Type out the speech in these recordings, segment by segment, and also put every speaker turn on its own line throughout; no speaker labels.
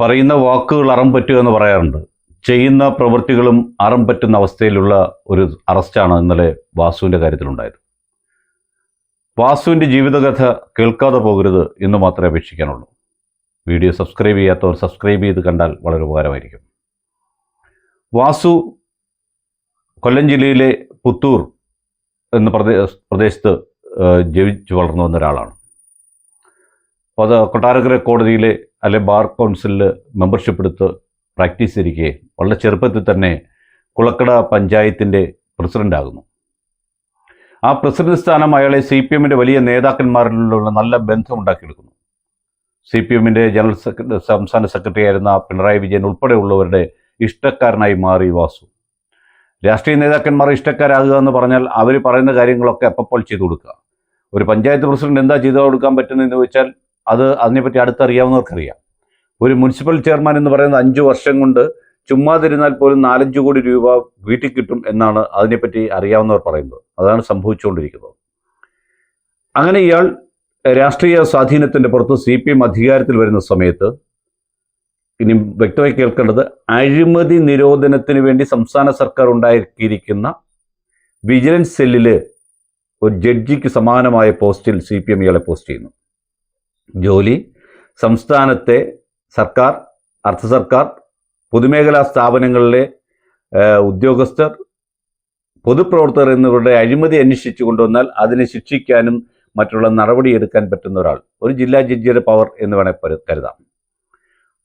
പറയുന്ന വാക്കുകൾ അറം പറ്റുക എന്ന് പറയാറുണ്ട്. ചെയ്യുന്ന പ്രവൃത്തികളും അറം പറ്റുന്ന അവസ്ഥയിലുള്ള ഒരു അറസ്റ്റാണ് ഇന്നലെ വാസുവിന്റെ കാര്യത്തിലുണ്ടായത്. വാസുവിന്റെ ജീവിതകഥ കേൾക്കാതെ പോകരുത് എന്ന് മാത്രമേ അപേക്ഷിക്കാനുള്ളൂ. വീഡിയോ സബ്സ്ക്രൈബ് ചെയ്യാത്തവർ സബ്സ്ക്രൈബ് ചെയ്ത് കണ്ടാൽ വളരെ ഉപകാരമായിരിക്കും. വാസു കൊല്ലം ജില്ലയിലെ പുത്തൂർ എന്ന പ്രദേശ പ്രദേശത്ത് ജീവിച്ചു വളർന്നു വന്ന ഒരാളാണ്. അപ്പോൾ അത് കൊട്ടാരക്കര കോടതിയിലെ അല്ലെ ബാർ കൗൺസിലിൽ മെമ്പർഷിപ്പ് എടുത്ത് പ്രാക്ടീസ് ചെയ്തിരിക്കെ. വളരെ ചെറുപ്പത്തിൽ തന്നെ കുളക്കട പഞ്ചായത്തിന്റെ പ്രസിഡന്റാകുന്നു ആ പ്രസിഡന്റ് സ്ഥാനം അയാളെ സി പി എമ്മിന്റെ വലിയ നേതാക്കന്മാരിലുള്ള നല്ല ബന്ധം ഉണ്ടാക്കിയെടുക്കുന്നു സി പി എമ്മിന്റെ ജനറൽ സെക്രട്ടറി സംസ്ഥാന സെക്രട്ടറി ആയിരുന്ന പിണറായി വിജയൻ ഉൾപ്പെടെയുള്ളവരുടെ ഇഷ്ടക്കാരനായി മാറി വാസു. രാഷ്ട്രീയ നേതാക്കന്മാർ ഇഷ്ടക്കാരാകുക എന്ന് പറഞ്ഞാൽ അവർ പറയുന്ന കാര്യങ്ങളൊക്കെ അപ്പപ്പോൾ ചെയ്തു കൊടുക്കുക? ഒരു പഞ്ചായത്ത് പ്രസിഡന്റ് എന്താ ചെയ്തു കൊടുക്കാൻ പറ്റുന്നതെന്ന് ചോദിച്ചാൽ അത് അതിനെപ്പറ്റി അടുത്തറിയാവുന്നവർക്കറിയാം. ഒരു മുനിസിപ്പൽ ചെയർമാൻ എന്ന് പറയുന്നത് അഞ്ച് വർഷം കൊണ്ട് ചുമ്മാതിരുന്നാൽ പോലും നാലഞ്ച് കോടി രൂപ വീട്ടിൽ കിട്ടും എന്നാണ് അതിനെപ്പറ്റി അറിയാവുന്നവർ പറയുന്നത്. അതാണ് സംഭവിച്ചുകൊണ്ടിരിക്കുന്നത്. അങ്ങനെ ഇയാൾ രാഷ്ട്രീയ സ്വാധീനത്തിന്റെ പുറത്ത് സി പി എം അധികാരത്തിൽ വരുന്ന സമയത്ത് ഇനി വ്യക്തമായി കേൾക്കേണ്ടത് അഴിമതി നിരോധനത്തിന് വേണ്ടി സംസ്ഥാന സർക്കാർ ഉണ്ടായിരിക്കുന്ന വിജിലൻസ് സെല്ലിൽ ഒരു ജഡ്ജിക്ക് സമാനമായ പോസ്റ്റിൽ സി പി എം ഇയാളെ പോസ്റ്റ് ചെയ്യുന്നു. ജോലി സംസ്ഥാനത്തെ സർക്കാർ അർദ്ധ സർക്കാർ പൊതുമേഖലാ സ്ഥാപനങ്ങളിലെ ഉദ്യോഗസ്ഥർ പൊതുപ്രവർത്തകർ എന്നിവരുടെ അഴിമതി അന്വേഷിച്ചു കൊണ്ടുവന്നാൽ അതിനെ ശിക്ഷിക്കാനും മറ്റുള്ള നടപടിയെടുക്കാൻ പറ്റുന്ന ഒരാൾ ഒരു ജില്ലാ ജഡ്ജിയുടെ പവർ എന്ന് വേണേൽ കരുതാം.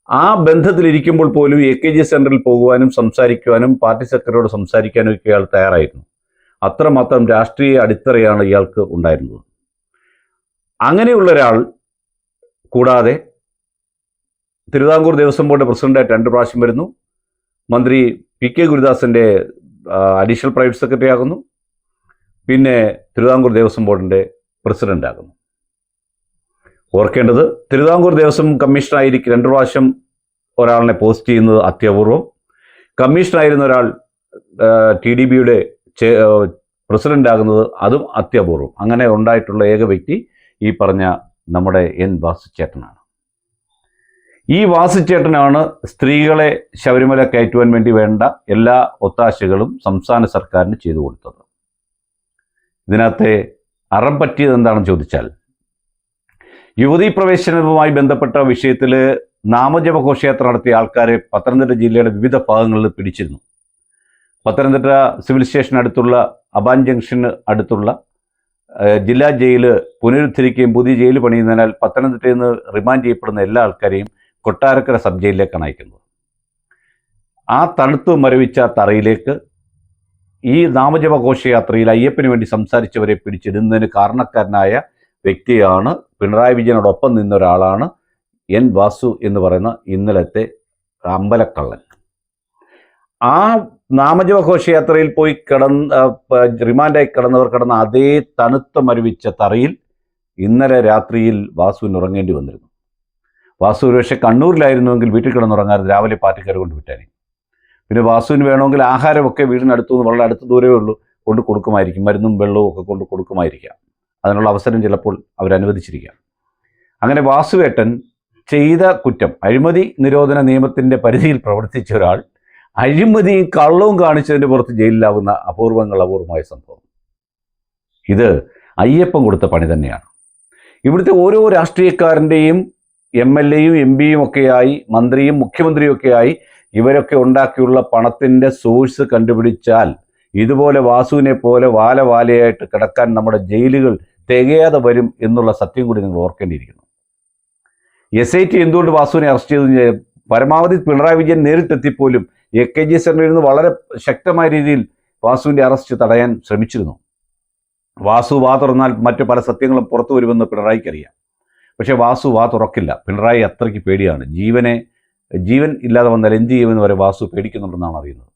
ആ ബന്ധത്തിലിരിക്കുമ്പോൾ പോലും എ കെ ജി സെന്ററിൽ പോകുവാനും സംസാരിക്കുവാനും പാർട്ടി സെക്രട്ടറിയോട് സംസാരിക്കാനും ഒക്കെ ഇയാൾ തയ്യാറായിരുന്നു. അത്രമാത്രം രാഷ്ട്രീയ അടിത്തറയാണ് ഇയാൾക്ക് ഉണ്ടായിരുന്നത്. അങ്ങനെയുള്ള ഒരാൾ കൂടാതെ തിരുവിതാംകൂർ ദേവസ്വം ബോർഡ് പ്രസിഡന്റായിട്ട് രണ്ട് പ്രാവശ്യം വരുന്നു. മന്ത്രി പി കെ ഗുരുദാസിന്റെ അഡീഷണൽ പ്രൈവറ്റ് സെക്രട്ടറി ആകുന്നു. പിന്നെ തിരുവിതാംകൂർ ദേവസ്വം ബോർഡിന്റെ പ്രസിഡന്റ് ആകുന്നു. ഓർക്കേണ്ടത് തിരുവിതാംകൂർ ദേവസ്വം കമ്മീഷണറായിരിക്കും രണ്ട് പ്രാവശ്യം ഒരാളിനെ പോസ്റ്റ് ചെയ്യുന്നത് അത്യപൂർവം. കമ്മീഷണറായിരുന്ന ഒരാൾ ടി ഡി ബിയുടെ പ്രസിഡന്റ് ആകുന്നത് അതും അത്യപൂർവം. അങ്ങനെ ഉണ്ടായിട്ടുള്ള ഏക വ്യക്തി ഈ പറഞ്ഞ നമ്മുടെ എൻ വാസുചേട്ടനാണ്. ഈ വാസുചേട്ടനാണ് സ്ത്രീകളെ ശബരിമല കയറ്റുവാൻ വേണ്ടി വേണ്ട എല്ലാ ഒത്താശകളും സംസ്ഥാന സർക്കാരിന് ചെയ്തു കൊടുത്തത്. ഇതിനകത്തെ അറം പറ്റിയത് എന്താണെന്ന് ചോദിച്ചാൽ യുവതീ പ്രവേശനവുമായി ബന്ധപ്പെട്ട വിഷയത്തിൽ നാമജപ ഘോഷയാത്ര നടത്തിയ ആൾക്കാരെ പത്തനംതിട്ട ജില്ലയുടെ വിവിധ ഭാഗങ്ങളിൽ പിടിച്ചിരുന്നു. പത്തനംതിട്ട സിവിൽ സ്റ്റേഷൻ അടുത്തുള്ള അബാൻ ജംഗ്ഷന് അടുത്തുള്ള ജില്ലാ ജയിൽ പുനരുദ്ധരിക്കുകയും പുതിയ ജയിൽ പണിയുന്നതിനാൽ പത്തനംതിട്ടയിൽ നിന്ന് റിമാൻഡ് ചെയ്യപ്പെടുന്ന എല്ലാ ആൾക്കാരെയും കൊട്ടാരക്കര സബ് ജയിലിലേക്കാണ് അയക്കുന്നത്. ആ തണുത്തു മരവിച്ച തറയിലേക്ക് ഈ നാമജപ ഘോഷയാത്രയിൽ അയ്യപ്പന് വേണ്ടി സംസാരിച്ചവരെ പിടിച്ചിടുന്നതിന് കാരണക്കാരനായ വ്യക്തിയാണ് പിണറായി വിജയനോടൊപ്പം നിന്ന ഒരാളാണ് എൻ വാസു എന്ന് പറയുന്ന ഇന്നലത്തെ അമ്പലക്കള്ളൻ. ആ നാമജപ ഘോഷയാത്രയിൽ പോയി കിടന്ന് റിമാൻഡായി കിടന്നവർ കിടന്ന അതേ തണുത്ത മരുവിച്ച തറയിൽ ഇന്നലെ രാത്രിയിൽ വാസുവിന് ഉറങ്ങേണ്ടി വന്നിരുന്നു. വാസു ഒരുപക്ഷെ കണ്ണൂരിലായിരുന്നുവെങ്കിൽ വീട്ടിൽ കിടന്നുറങ്ങാറ് രാവിലെ പാർട്ടിക്കാർ കൊണ്ട് വിട്ടാനേ പിന്നെ വാസുവിന് വേണമെങ്കിൽ ആഹാരമൊക്കെ വീടിനടുത്തു നിന്ന് വളരെ അടുത്ത ദൂരമേ ഉള്ളൂ കൊണ്ട് കൊടുക്കുമായിരിക്കും. മരുന്നും വെള്ളവും ഒക്കെ കൊണ്ട് കൊടുക്കുമായിരിക്കാം. അതിനുള്ള അവസരം ചിലപ്പോൾ അവരനുവദിച്ചിരിക്കാം. അങ്ങനെ വാസുവേട്ടൻ ചെയ്ത കുറ്റം അഴിമതി നിരോധന നിയമത്തിന്റെ പരിധിയിൽ പ്രവർത്തിച്ച ഒരാൾ അഴിമതിയും കള്ളവും കാണിച്ചതിന്റെ പുറത്ത് ജയിലിലാവുന്ന അപൂർവങ്ങൾ അപൂർവമായ സംഭവം. ഇത് അയ്യപ്പൻ കൊടുത്ത പണി തന്നെയാണ്. ഇവിടുത്തെ ഓരോ രാഷ്ട്രീയക്കാരന്റെയും എം എൽ എയും എം പിയും ഒക്കെയായി മന്ത്രിയും മുഖ്യമന്ത്രിയും ഒക്കെയായി ഇവരൊക്കെ ഉണ്ടാക്കിയുള്ള പണത്തിന്റെ സോഴ്സ് കണ്ടുപിടിച്ചാൽ ഇതുപോലെ വാസുവിനെ പോലെ വാല വാലയായിട്ട് കിടക്കാൻ നമ്മുടെ ജയിലുകൾ തികയാതെ വരും എന്നുള്ള സത്യം കൂടി നിങ്ങൾ ഓർക്കേണ്ടിയിരിക്കുന്നു. എസ് ഐ ടി എന്തുകൊണ്ട് വാസുവിനെ അറസ്റ്റ് ചെയ്തു പരമാവധി പിണറായി വിജയൻ നേരിട്ടെത്തിപ്പോലും എ കെ ജി സെന്ററിൽ നിന്ന് വളരെ ശക്തമായ രീതിയിൽ വാസുവിന്റെ അറസ്റ്റ് തടയാൻ ശ്രമിച്ചിരുന്നു. വാസു വാ തുറന്നാൽ മറ്റു പല സത്യങ്ങളും പുറത്തു വരുമെന്ന് പിണറായിക്ക് അറിയാം. പക്ഷേ വാസു വാ തുറക്കില്ല. പിണറായി അത്രയ്ക്ക് പേടിയാണ്. ജീവനെ ജീവൻ ഇല്ലാതെ വന്നാൽ എന്ത് ചെയ്യുമെന്ന് വരെ വാസു പേടിക്കുന്നുണ്ടെന്നാണ് അറിയുന്നത്.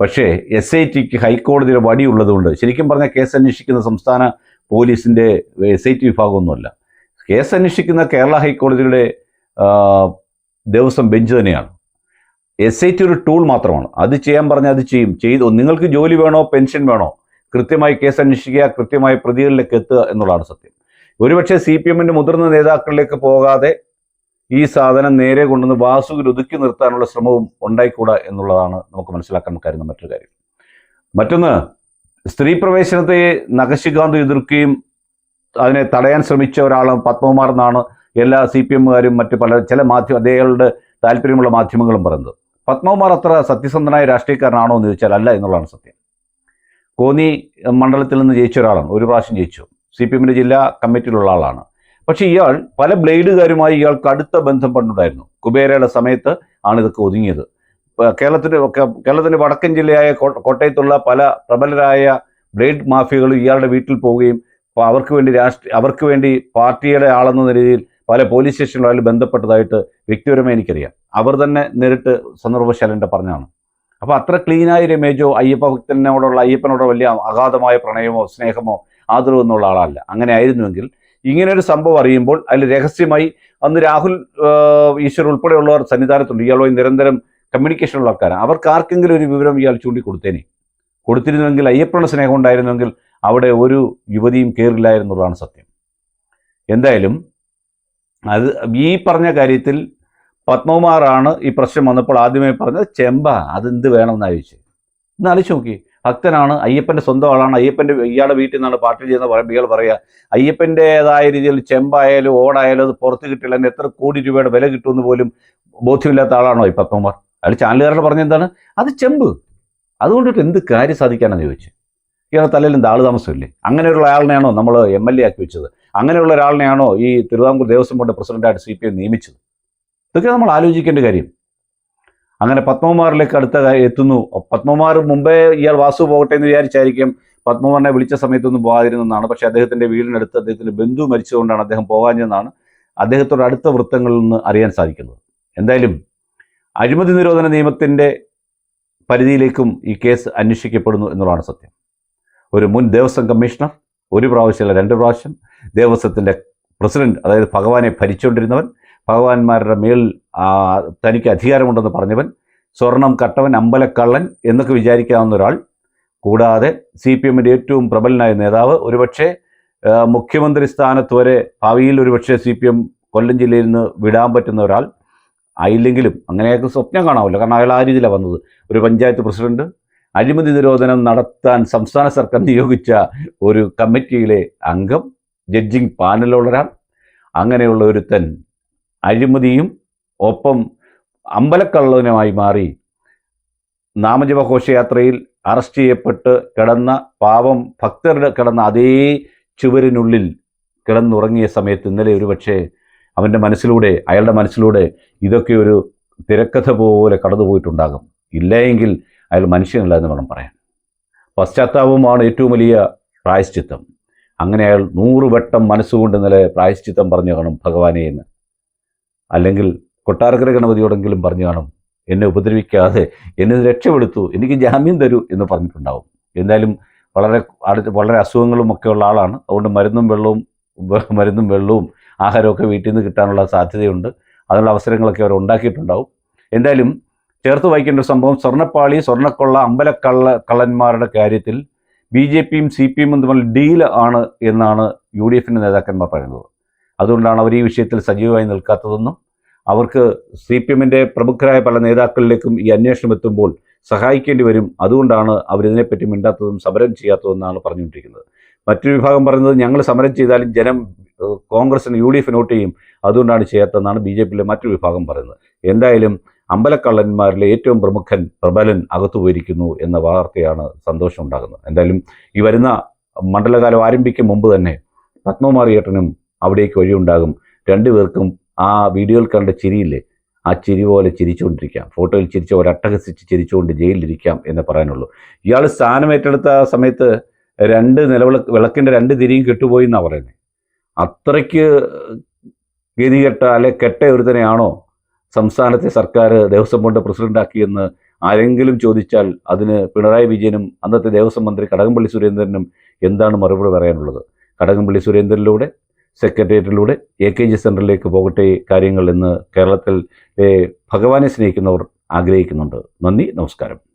പക്ഷേ എസ് ഐ ടിക്ക് ഹൈക്കോടതിയുടെ വടിയുള്ളതുകൊണ്ട് ശരിക്കും പറഞ്ഞാൽ കേസ് അന്വേഷിക്കുന്ന സംസ്ഥാന പോലീസിന്റെ എസ് ഐ ടി വിഭാഗമൊന്നുമല്ല. കേസ് അന്വേഷിക്കുന്ന കേരള ഹൈക്കോടതിയുടെ ദേവസ്വം ബെഞ്ച് തന്നെയാണ്. എസ് ഐ ടി ഒരു ടൂൾ മാത്രമാണ്. അത് ചെയ്യാൻ പറഞ്ഞാൽ അത് ചെയ്യും. ചെയ്തു നിങ്ങൾക്ക് ജോലി വേണോ പെൻഷൻ വേണോ കൃത്യമായി കേസ് അന്വേഷിക്കുക കൃത്യമായി പ്രതികളിലേക്ക് എത്തുക എന്നുള്ളതാണ് സത്യം. ഒരുപക്ഷെ സി പി എമ്മിന്റെ മുതിർന്ന നേതാക്കളിലേക്ക് പോകാതെ ഈ സാധനം നേരെ കൊണ്ടുവന്ന് വാസുവിൽ ഒതുക്കി നിർത്താനുള്ള ശ്രമവും ഉണ്ടായിക്കൂടാ എന്നുള്ളതാണ് നമുക്ക് മനസ്സിലാക്കാൻ കരുതുന്ന മറ്റൊരു കാര്യം. മറ്റൊന്ന് സ്ത്രീ പ്രവേശനത്തെ നഖശികാന്ത് എതിർക്കുകയും അതിനെ തടയാൻ ശ്രമിച്ച ഒരാളാണ് പത്മകുമാർ എന്നാണ് എല്ലാ സി പി എമ്മുകാരും മറ്റ് പല ചില മാധ്യമ അദ്ദേഹങ്ങളുടെ താല്പര്യമുള്ള മാധ്യമങ്ങളും പറയുന്നത്. പത്മകുമാർ അത്ര സത്യസന്ധനായ രാഷ്ട്രീയക്കാരനാണോ എന്ന് ചോദിച്ചാൽ അല്ല എന്നുള്ളതാണ് സത്യം. കോന്നി മണ്ഡലത്തിൽ നിന്ന് ജയിച്ച ഒരാളാണ്. ഒരു പ്രാവശ്യം ജയിച്ചു. സി പി എമ്മിന്റെ ജില്ലാ കമ്മിറ്റിയിലുള്ള ആളാണ്. പക്ഷേ ഇയാൾ പല ബ്ലേഡുകാരുമായി ഇയാൾക്ക് അടുത്ത ബന്ധം പണ്ടുണ്ടായിരുന്നു. കുബേരയുടെ സമയത്ത് ആണ് ഇതൊക്കെ ഒതുങ്ങിയത്. കേരളത്തിന്റെ കേരളത്തിന്റെ വടക്കൻ ജില്ലയായ കോട്ടയത്തുള്ള പല പ്രബലരായ ബ്ലേഡ് മാഫിയകൾ ഇയാളുടെ വീട്ടിൽ പോവുകയും അവർക്ക് വേണ്ടി രാഷ്ട്രീയ അവർക്ക് വേണ്ടി പാർട്ടിയുടെ ആളെന്ന നിലയിൽ പല പോലീസ് സ്റ്റേഷനുകളിൽ ബന്ധപ്പെട്ടതായിട്ട് വ്യക്തിപരമായി എനിക്കറിയാം. അവർ തന്നെ നേരിട്ട് സന്ദർഭശാലന്റെ പറഞ്ഞാണ്. അപ്പോൾ അത്ര ക്ലീനായ ഒരു ഇമേജോ അയ്യപ്പ ഭക്തനോടുള്ള അയ്യപ്പനോട് വലിയ അഗാധമായ പ്രണയമോ സ്നേഹമോ ആദരവോ എന്നുള്ള ആളല്ല. അങ്ങനെ ആയിരുന്നുവെങ്കിൽ ഇങ്ങനെ ഒരു സംഭവം അറിയുമ്പോൾ അതിൽ രഹസ്യമായി അന്ന് രാഹുൽ ഈശ്വർ ഉൾപ്പെടെയുള്ളവർ സന്നിധാനത്തുണ്ട്. ഇയാളുമായി നിരന്തരം കമ്മ്യൂണിക്കേഷനുള്ള ആൾക്കാരാണ്. അവർക്ക് ആർക്കെങ്കിലും ഒരു വിവരം ഇയാൾ ചൂണ്ടിക്കൊടുത്തേനെ. കൊടുത്തിരുന്നുവെങ്കിൽ അയ്യപ്പനുള്ള സ്നേഹം ഉണ്ടായിരുന്നെങ്കിൽ അവിടെ ഒരു യുവതിയും കയറില്ലായിരുന്നുള്ളതാണ് സത്യം. എന്തായാലും അത് ഈ പറഞ്ഞ കാര്യത്തിൽ പത്മകുമാറാണ് ഈ പ്രശ്നം വന്നപ്പോൾ ആദ്യമേ പറഞ്ഞത് ചെമ്പ അതെന്ത് വേണമെന്ന് ചോദിച്ചു? ഒന്ന് ആലോചിച്ച് നോക്കി. ഭക്തനാണ് അയ്യപ്പന്റെ സ്വന്തം ആളാണ് അയ്യപ്പന്റെ ഇയാളുടെ വീട്ടിൽ നിന്നാണ് പാർട്ടി ചെയ്യുന്ന പറയുമ്പോൾ ഇയാൾ പറയുക. അയ്യപ്പന്റേതായ രീതിയിൽ ചെമ്പായാലും ഓടായാലും അത് പുറത്ത് കിട്ടില്ല എത്ര കോടി രൂപയുടെ വില കിട്ടുമെന്ന് പോലും ബോധ്യമില്ലാത്ത ആളാണോ ഈ പത്മകുമാർ? അയാൾ ചാനലുകാരുടെ പറഞ്ഞ എന്താണ്? അത് ചെമ്പ്. അതുകൊണ്ടിട്ട് എന്ത് കാര്യം സാധിക്കാനെന്ന് ചോദിച്ചു? ഇയാളുടെ തലയിൽ ആൾ താമസമില്ലേ? അങ്ങനെയുള്ള ആളിനെയാണോ നമ്മൾ എം എൽ എ ആക്കി വെച്ചത്? അങ്ങനെയുള്ള ഒരാളിനെയാണോ ഈ തിരുവിതാംകൂർ ദേവസ്വം ബോർഡ് പ്രസിഡന്റായിട്ട് സി പി എം നിയമിച്ചത്? ഇതൊക്കെ നമ്മൾ ആലോചിക്കേണ്ട കാര്യം. അങ്ങനെ പത്മകുമാറിലേക്ക് അടുത്ത എത്തുന്നു. പത്മകുമാർ മുമ്പേ ഇയാൾ വാസു പോകട്ടെ എന്ന് വിചാരിച്ചായിരിക്കും പത്മകുമാറിനെ വിളിച്ച സമയത്തൊന്നും പോകാതിരുന്നതാണ് പക്ഷേ അദ്ദേഹത്തിന്റെ വീടിനടുത്ത് അദ്ദേഹത്തിന്റെ ബന്ധു മരിച്ചതുകൊണ്ടാണ് അദ്ദേഹം പോകാഞ്ഞതെന്നാണ് അദ്ദേഹത്തോട് അടുത്ത വൃത്തങ്ങളിൽ നിന്ന് അറിയാൻ സാധിക്കുന്നത്. എന്തായാലും അഴിമതി നിരോധന നിയമത്തിന്റെ പരിധിയിലേക്കും ഈ കേസ് അന്വേഷിക്കപ്പെടുന്നു എന്നുള്ളതാണ് സത്യം. ഒരു മുൻ ദേവസ്വം കമ്മീഷണർ ഒരു പ്രാവശ്യമല്ല രണ്ട് പ്രാവശ്യം ദേവസ്വത്തിന്റെ പ്രസിഡന്റ് അതായത് ഭഗവാനെ ഭരിച്ചുകൊണ്ടിരുന്നവൻ ഭഗവാന്മാരുടെ മേൽ തനിക്ക് അധികാരമുണ്ടെന്ന് പറഞ്ഞവൻ സ്വർണം കട്ടവൻ അമ്പലക്കള്ളൻ എന്നൊക്കെ വിചാരിക്കാവുന്ന ഒരാൾ കൂടാതെ സി പി എമ്മിന്റെ ഏറ്റവും പ്രബലനായ നേതാവ് ഒരുപക്ഷെ മുഖ്യമന്ത്രി സ്ഥാനത്ത് വരെ ഭാവിയിൽ ഒരുപക്ഷെ സി പി എം കൊല്ലം ജില്ലയിൽ നിന്ന് വിടാൻ പറ്റുന്ന ഒരാൾ ആയില്ലെങ്കിലും അങ്ങനെയൊക്കെ സ്വപ്നം കാണാമല്ലോ. കാരണം അയാൾ ആ രീതിയിലാണ് വന്നത്. ഒരു പഞ്ചായത്ത് പ്രസിഡന്റ് അഴിമതി നിരോധനം നടത്താൻ സംസ്ഥാന സർക്കാർ നിയോഗിച്ച ഒരു കമ്മിറ്റിയിലെ അംഗം ജഡ്ജിങ് പാനലുള്ള ഒരാൾ അങ്ങനെയുള്ള ഒരുത്തൻ അഴിമതിയും ഒപ്പം അമ്പലക്കള്ളനുമായി മാറി നാമജപ ഘോഷയാത്രയിൽ അറസ്റ്റ് ചെയ്യപ്പെട്ട് കിടന്ന പാവം ഭക്തരുടെ കിടന്ന അതേ ചുവരിനുള്ളിൽ കിടന്നുറങ്ങിയ സമയത്ത് ഇന്നലെ ഒരുപക്ഷെ അവന്റെ മനസ്സിലൂടെ അയാളുടെ മനസ്സിലൂടെ ഇതൊക്കെ ഒരു തിരക്കഥ പോലെ കടന്നുപോയിട്ടുണ്ടാകും. ഇല്ലെങ്കിൽ അയാൾ മനുഷ്യനല്ല എന്ന് വേണം പറയാൻ. പശ്ചാത്താപമാണ് ഏറ്റവും വലിയ പ്രായശ്ചിത്തം. അങ്ങനെ അയാൾ നൂറ് വട്ടം മനസ്സുകൊണ്ട് ഇന്നലെ പ്രായശ്ചിത്തം പറഞ്ഞു കാണും ഭഗവാനെ എന്ന്. അല്ലെങ്കിൽ കൊട്ടാരക്കര ഗണപതിയോടെങ്കിലും പറഞ്ഞു കാണും എന്നെ ഉപദ്രവിക്കാതെ എന്നെ രക്ഷപ്പെടുത്തു എനിക്ക് ജാമ്യം തരൂ എന്ന് പറഞ്ഞിട്ടുണ്ടാവും. എന്തായാലും വളരെ അടുത്ത് വളരെ അസുഖങ്ങളും ഒക്കെ ഉള്ള ആളാണ്. അതുകൊണ്ട് മരുന്നും വെള്ളവും മരുന്നും വെള്ളവും ആഹാരമൊക്കെ വീട്ടിൽ നിന്ന് കിട്ടാനുള്ള സാധ്യതയുണ്ട്. അതിനുള്ള അവസരങ്ങളൊക്കെ അവർ ഉണ്ടാക്കിയിട്ടുണ്ടാവും. എന്തായാലും ചേർത്ത് വായിക്കേണ്ട ഒരു സംഭവം സ്വർണപ്പാളി സ്വർണക്കൊള്ള അമ്പലക്കള്ള കള്ളന്മാരുടെ കാര്യത്തിൽ ബി ജെ പിയും സി പി എമ്മും തമ്മിൽ ഡീൽ ആണ് എന്നാണ് യു ഡി എഫിന്റെ നേതാക്കന്മാർ പറയുന്നത്. അതുകൊണ്ടാണ് അവർ ഈ വിഷയത്തിൽ സജീവമായി നിൽക്കാത്തതെന്നും അവർക്ക് സി പി എമ്മിന്റെ പ്രമുഖരായ പല നേതാക്കളിലേക്കും ഈ അന്വേഷണം എത്തുമ്പോൾ സഹായിക്കേണ്ടി വരും. അതുകൊണ്ടാണ് അവരിതിനെപ്പറ്റി മിണ്ടാത്തതും സമരം ചെയ്യാത്തതെന്നാണ് പറഞ്ഞുകൊണ്ടിരിക്കുന്നത്. മറ്റൊരു വിഭാഗം പറയുന്നത് ഞങ്ങൾ സമരം ചെയ്താലും ജനം കോൺഗ്രസിന് യു ഡി എഫ് നോട്ട് ചെയ്യും. അതുകൊണ്ടാണ് ചെയ്യാത്തതെന്നാണ് ബി ജെ പിയിലെ മറ്റൊരു വിഭാഗം പറയുന്നത്. എന്തായാലും അമ്പലക്കള്ളന്മാരിലെ ഏറ്റവും പ്രമുഖൻ പ്രബലൻ അകത്തു പോയിരിക്കുന്നു എന്ന വാർത്തയാണ് സന്തോഷം ഉണ്ടാകുന്നത് എന്തായാലും ഈ വരുന്ന മണ്ഡലകാലം ആരംഭിക്കും മുമ്പ് തന്നെ പത്മകുമാറിയേട്ടനും അവിടേക്ക് വഴിയുണ്ടാകും. രണ്ടുപേർക്കും ആ വീഡിയോയിൽ കണ്ട ചിരിയില്ലേ? ആ ചിരി പോലെ ചിരിച്ചുകൊണ്ടിരിക്കാം. ഫോട്ടോയിൽ ചിരിച്ച ഒരട്ടഹസിച്ച് ചിരിച്ചുകൊണ്ട് ജയിലിലിരിക്കാം എന്ന് പറയാനുള്ളൂ. ഇയാൾ സ്ഥാനം ഏറ്റെടുത്ത സമയത്ത് രണ്ട് നിലവിളക്ക് വിളക്കിന്റെ രണ്ട് തിരിയും കെട്ടുപോയി എന്നാണ് പറയുന്നത് അത്രയ്ക്ക് ഗതികെട്ട അല്ലെ കെട്ട ഒരുത്തനെയാണോ സംസ്ഥാനത്തെ സർക്കാർ ദേവസ്വം ബോർഡ് പ്രസിഡന്റാക്കിയെന്ന് ആരെങ്കിലും ചോദിച്ചാൽ അതിന് പിണറായി വിജയനും അന്നത്തെ ദേവസ്വം മന്ത്രി കടകംപള്ളി സുരേന്ദ്രനും എന്താണ് മറുപടി പറയാനുള്ളത്? കടകംപള്ളി സുരേന്ദ്രനിലൂടെ സെക്രട്ടേറിയറ്റിലൂടെ എ കെ ജി സെന്ററിലേക്ക് പോകട്ടെ കാര്യങ്ങൾ എന്ന് കേരളത്തിൽ ഭഗവാനെ സ്നേഹിക്കുന്നവർ ആഗ്രഹിക്കുന്നുണ്ട്. നന്ദി നമസ്കാരം.